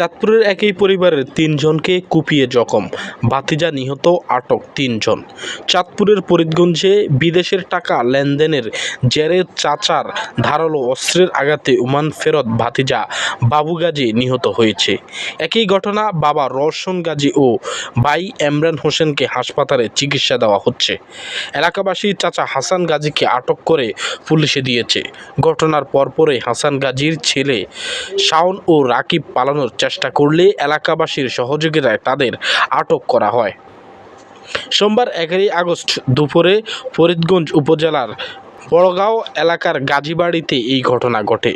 চাঁদপুরের একই পরিবারের তিনজনকে কুপিয়ে জখম। ভাতিজা নিহত, আটক তিনজন। চাঁদপুরের ফরিদগঞ্জে বিদেশের টাকা লেনদেনের জেরে চাচার ধারালো অস্ত্রের আঘাতে উমান ফেরত ভাতিজা বাবু গাজী নিহত হয়েছে। একই ঘটনা বাবা রওশন গাজী ও ভাই এমরান হোসেনকে হাসপাতালে চিকিৎসা দেওয়া হচ্ছে। এলাকাবাসী চাচা হাসান গাজীকে আটক করে পুলিশে দিয়েছে। ঘটনার পরপরই হাসান গাজীর ছেলে শাওন ও রাকিব পালানোর চেষ্টা করলে এলাকাবাসীর সহযোগিতায় তাদের আটক করা হয়। সোমবার এগারোই আগস্ট দুপুরে ফরিদগঞ্জ উপজেলার বড়গাঁও এলাকার গাজীবাড়িতে এই ঘটনা ঘটে।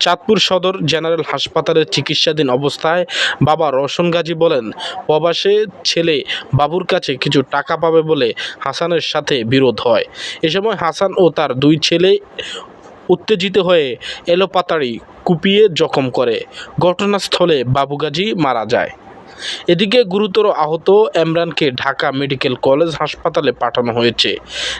চাঁদপুর সদর জেনারেল হাসপাতালে চিকিৎসাধীন অবস্থায় বাবা রওশন গাজী বলেন, প্রবাসে ছেলে বাবুর কাছে কিছু টাকা পাবে বলে হাসানের সাথে বিরোধ হয়। এ সময় হাসান ও তার দুই ছেলে উত্তেজিত হয়ে এলোপাতাড়ি কুপিয়ে জখম করে। ঘটনাস্থলে বাবু গাজী মারা যায়। এদিকে গুরুতর আহত এমরানকে ঢাকা মেডিকেল কলেজ হাসপাতালে পাঠানো হয়েছে।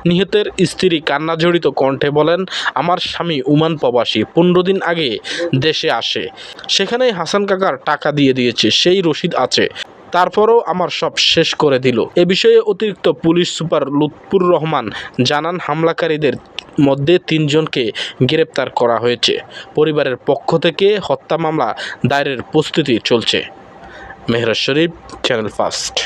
নিহতের স্ত্রী কান্নাজড়িত কণ্ঠে বলেন, আমার স্বামী উমান প্রবাসী, পনেরো দিন আগে দেশে আসে। সেখানেই হাসান কাকার টাকা দিয়ে দিয়েছে, সেই রসিদ আছে। তারপরও আমার সব শেষ করে দিল। এ বিষয়ে অতিরিক্ত পুলিশ সুপার লুৎফুর রহমান জানান, হামলাকারীদের মধ্যে তিনজনকে গ্রেপ্তার করা হয়েছে। পরিবারের পক্ষ থেকে হত্যা মামলা দায়েরের প্রস্তুতি চলছে। মেহরাজ শরীফ চ্যানেল ফার্স্ট